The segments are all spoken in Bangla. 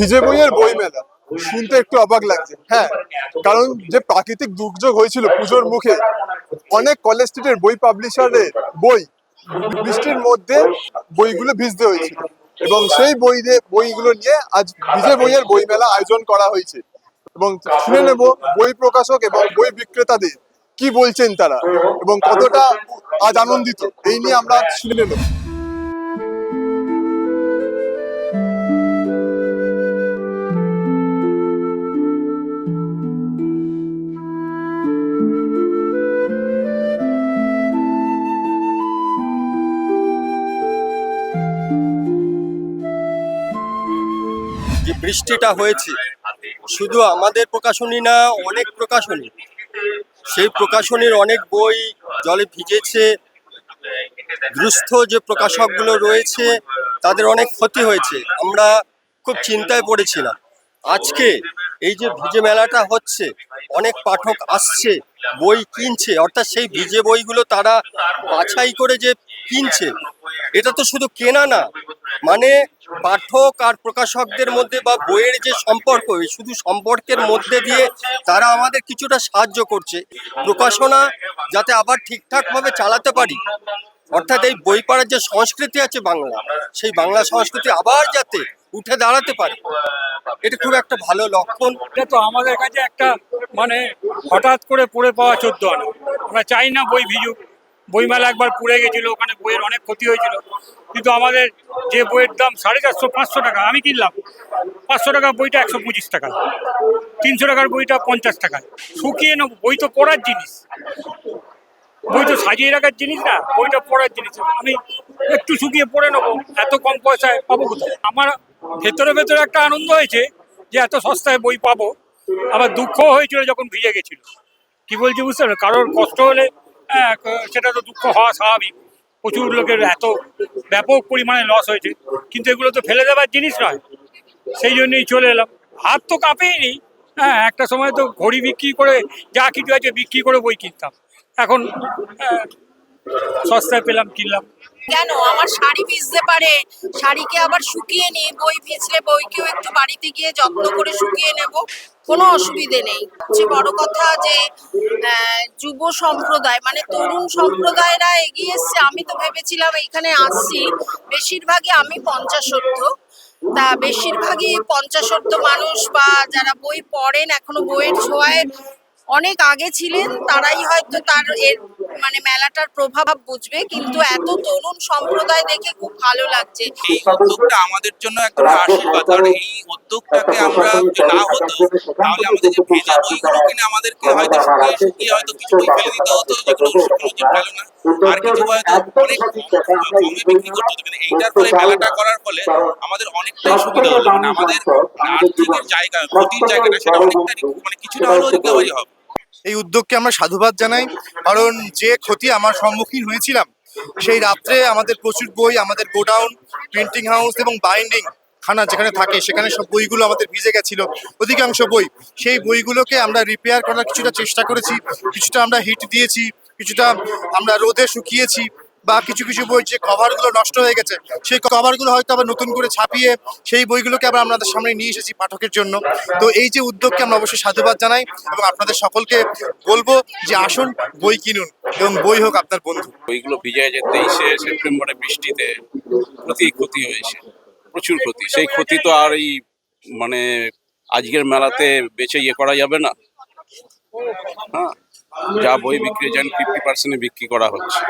ভিজে বইয়ের বই মেলা শুনতে একটু অবাক লাগছে। হ্যাঁ কারণ যে প্রাকৃতিক দুর্যোগ হয়েছিল পুজোর মুখে, অনেক কলেজ স্ট্রিটের বই পাবলিশারের বই বৃষ্টির মধ্যে বইগুলো ভিজতে হয়েছিল। এবং সেই বই বইগুলো নিয়ে আজ ভিজে বইয়ের বই মেলা আয়োজন করা হয়েছে। এবং শুনে নেব বই প্রকাশক এবং বই বিক্রেতাদের কি বলছেন তারা এবং কতটা আজ আনন্দিত, এই নিয়ে আমরা শুনে নেব। বৃষ্টিটা হয়েছে। শুধু আমাদের প্রকাশনী না, অনেক প্রকাশনী। সেই প্রকাশনীর অনেক বই জলে ভিজেছে। দুস্থ যে প্রকাশকগুলো রয়েছে, তাদের অনেক ক্ষতি হয়েছে। আমরা খুব চিন্তায় পড়েছিলাম। আজকে এই যে ভিজে মেলাটা হচ্ছে, অনেক পাঠক আসছে, বই কিনছে। অর্থাৎ সেই ভিজে বইগুলো তারা বাছাই করে যে কিনছে, এটা তো শুধু কেনা না মানে পাঠক আর প্রকাশকদের মধ্যে বা বইয়ের যে সম্পর্ক শুধু সম্পর্কের মধ্যে দিয়ে তারা আমাদের কিছুটা সাহায্য করছে। প্রকাশনা যাতে আবার ঠিকঠাকভাবে চালাতে পারি। অর্থাৎ এই বই পড়ার যে সংস্কৃতি আছে বাংলা, সেই বাংলা সংস্কৃতি আবার যাতে উঠে দাঁড়াতে পারে। এটা খুব একটা ভালো লক্ষণ। এটা তো আমাদের কাছে একটা মানে হঠাৎ করে পড়ে পাওয়া চোদ্দ আনা। আমরা চাই না বই ভিজুক। বইমেলা একবার পুড়ে গেছিল, ওখানে বইয়ের অনেক ক্ষতি হয়েছিল। কিন্তু আমাদের যে বইয়ের দাম সাড়ে চারশো, পাঁচশো টাকা, আমি কিনলাম। পাঁচশো টাকা বইটা একশো পঁচিশ টাকা, তিনশো টাকার বইটা পঞ্চাশ টাকা। শুকিয়ে নেব, বই তো পড়ার জিনিস। বই তো সাজিয়ে রাখার জিনিস না, বইটা পড়ার জিনিস। আমি একটু শুকিয়ে পড়ে নেব, এত কম পয়সায় পাবো কোথায়? আমার ভেতরে ভেতরে একটা আনন্দ হয়েছে যে এত সস্তায় বই পাবো। আবার দুঃখ হয়েছিল যখন ভিজে গেছিল। কি বলছি বুঝতে পারলেন কারোর কষ্ট হলে সেটা তো দুঃখ হওয়া স্বাভাবিক। প্রচুর লোকের এত ব্যাপক পরিমাণে লস হয়েছে। কিন্তু এগুলো তো ফেলে দেওয়ার জিনিস নয়। সেই জন্যই চলে এলাম। হাত তো কাঁপেই কাঁপেইনি। হ্যাঁ একটা সময় তো ঘড়ি বিক্রি করে যা কিছু আছে বিক্রি করে বই কিনতাম। এখন হ্যাঁ, সস্তায় পেলাম কিনলাম। কেন? আমার শাড়ি ভিজতে পারে। শাড়িকে আবার শুকিয়ে নিই, বই ভিজলে বইকেও একটু বাড়িতে গিয়ে যত্ন করে শুকিয়ে নেব। কোনো অসুবিধে নেই। যে বড় কথা যে যুব সম্প্রদায় মানে তরুণ সম্প্রদায়রা এগিয়ে এসছে। আমি তো ভেবেছিলাম এখানে আসছি। বেশিরভাগই আমি পঞ্চাশোর্ধ তা বেশিরভাগই পঞ্চাশোর্ধ মানুষ বা যারা বই পড়েন, এখনও বইয়ের ছোঁয়ায় অনেক আগে ছিলেন, তারাই হয়তো তার এর মানে মেলাটার প্রভাব বুঝবে কিন্তু এত তরুণ সম্প্রদায় দেখে খুব ভালো লাগছে। এই উদ্যোগটা আমাদের জন্য এক ধরনের আশীর্বাদ আর এই উদ্যোগটাকে আমরা না হতো তাহলে আমাদের যে ভেজা বইগুলো কিনে আমাদেরকে হয়তো শুকিয়ে শুকিয়ে হয়তো কিছু বই ফেলে দিতে হতো যেগুলো শুকনো যে ভালো না। আর কিছু হয়তো অনেক কমে বিক্রি করতে হতো এইটার ফলে মেলাটা করার ফলে আমাদের অনেকটাই সুবিধা হলো। মানে আমাদের আর্থিকের জায়গা ক্ষতির জায়গাটা সেটা অনেকটা মানে কিছুটা হলেও রিকভারি হবে। এই উদ্যোগকে আমরা সাধুবাদ জানাই। কারণ যে ক্ষতি আমার সম্মুখীন হয়েছিলাম, সেই রাত্রে আমাদের প্রচুর বই, আমাদের গোডাউন, প্রিন্টিং হাউস এবং বাইন্ডিং খানা যেখানে থাকে, সেখানে সব বইগুলো আমাদের ভিজে গেছিল। অধিকাংশ বই, সেই বইগুলোকে আমরা রিপেয়ার করার কিছুটা চেষ্টা করেছি, কিছুটা আমরা হিট দিয়েছি, কিছুটা আমরা রোদে শুকিয়েছি বা কিছু কিছু বই যে কভারগুলো নষ্ট হয়ে গেছে, সেই কভারগুলো হয়তো আবার নতুন করে ছাপিয়ে সেই বইগুলোকে আবার আপনাদের সামনে নিয়ে এসেছি পাঠকের জন্য। তো এই যে উদ্যোগকে আমরা অবশ্যই সাধুবাদ জানাই এবং আপনাদের সকলকে বলব যে আসুন, বই কিনুন এবং বই হোক আপনার বন্ধু। বইগুলো ভিজে যে তেইশে সেপ্টেম্বরে বৃষ্টিতে প্রতি ক্ষতি হয়েছে, প্রচুর ক্ষতি। সেই ক্ষতি তো আর এই মানে আজকের মেলাতে বেচে ইয়ে করা যাবে না। হ্যাঁ? যা বই বিক্রি যান ফিফটি পার্সেন্টে বিক্রি করা হচ্ছে।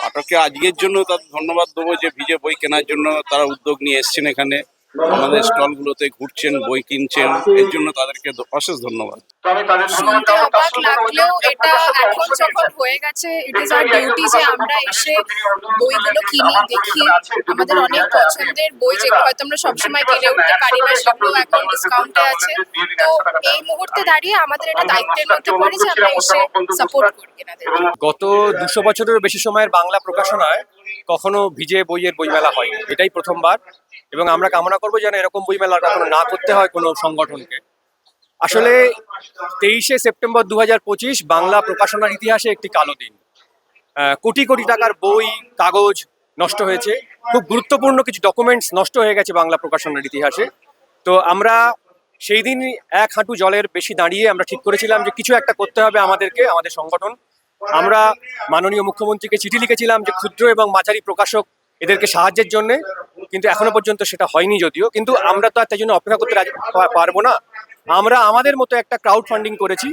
পাঠককে আজকের জন্য তার ধন্যবাদ দেবো যে ভিজে বই কেনার জন্য তারা উদ্যোগ নিয়ে এসছেন এখানে। আমাদের স্টলগুলোতে ঘুরছেন বই কিনছেন এর জন্য তাদেরকে অশেষ ধন্যবাদ। শুনতে অবাক লাগলেও এটা এখন যখন হয়ে গেছে ইট ইজ আর ডিউটি যে আমরা এসে বইগুলো কিনি দেখি। আমাদের অনেক পছন্দের বই যেগুলো হয়তো আমরা সবসময় কিনে উঠতে পারি না সেগুলো এখন ডিসকাউন্টে আছে। তো এই মুহূর্তে দাঁড়িয়ে আমাদের এটা দায়িত্বের মধ্যে পড়ে যে আমরা এসে সাপোর্ট করি এনাদেরকে গত দুশো বছরেরও বেশি সময়ের বাংলা প্রকাশনায় কখনো ভিজে বইয়ের বইমেলা হয়নি। এটাই প্রথমবার। এবং আমরা কামনা করব যেন এরকম বইমেলা কখনো না করতে হয় কোনো সংগঠনকে। আসলে তেইশে সেপ্টেম্বর দু বাংলা প্রকাশনার ইতিহাসে একটি কালো দিন। কোটি কোটি টাকার বই, কাগজ নষ্ট হয়েছে। খুব গুরুত্বপূর্ণ কিছু ডকুমেন্টস নষ্ট হয়ে গেছে বাংলা প্রকাশনার ইতিহাসে। তো আমরা সেই দিন এক হাঁটু জলের বেশি দাঁড়িয়ে আমরা ঠিক করেছিলাম যে কিছু একটা করতে হবে আমাদেরকে, আমাদের সংগঠন। আমরা মাননীয় মুখ্যমন্ত্রীকে চিঠি লিখেছিলাম যে ক্ষুদ্র এবং মাঝারি প্রকাশক এদেরকে সাহায্যের জন্য, কিন্তু এখনও পর্যন্ত সেটা হয়নি যদিও। কিন্তু আমরা তো আর তাই জন্য অপেক্ষা করতে পারব না। আমরা আমাদের মতো একটা ক্রাউড ফান্ডিং করেছি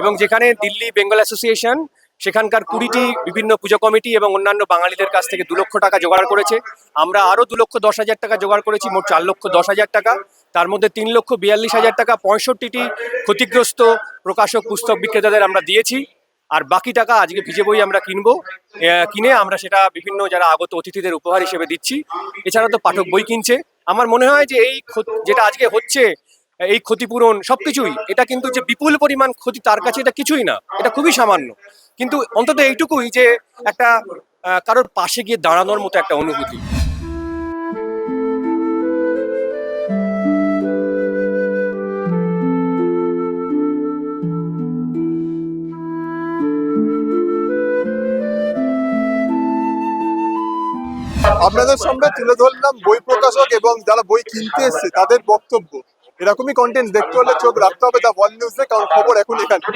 এবং যেখানে দিল্লি বেঙ্গল অ্যাসোসিয়েশন, সেখানকার কুড়িটি বিভিন্ন পুজো কমিটি এবং অন্যান্য বাঙালিদের কাছ থেকে দু লক্ষ টাকা জোগাড় করেছে। আমরা আরও দু লক্ষ দশ হাজার টাকা জোগাড় করেছি, মোট চার লক্ষ দশ হাজার টাকা। তার মধ্যে তিন লক্ষ বিয়াল্লিশ হাজার টাকা পঁয়ষট্টিটি ক্ষতিগ্রস্ত প্রকাশক, পুস্তক বিক্রেতাদের আমরা দিয়েছি। আর বাকি টাকা আজকে ভিজে বই আমরা কিনবো। কিনে আমরা সেটা বিভিন্ন যারা আগত অতিথিদের উপহার হিসেবে দিচ্ছি। এছাড়া তো পাঠক বই কিনছে। আমার মনে হয় যে এই যেটা আজকে হচ্ছে, এই ক্ষতিপূরণ সবকিছুই, এটা কিন্তু যে বিপুল পরিমাণ ক্ষতি তার কাছে এটা কিছুই না। এটা খুবই সামান্য। কিন্তু অন্তত এইটুকুই যে একটা কারোর পাশে গিয়ে দাঁড়ানোর মতো একটা অনুভূতি। আপনাদের সামনে তুলে ধরলাম বই প্রকাশক এবং যারা বই কিনতে এসছে, তাদের বক্তব্য। এরকমই কন্টেন্ট দেখতে হলে চোখ রাখতে হবে দা ওয়াল নিউজে কারণ খবর এখন এখানে।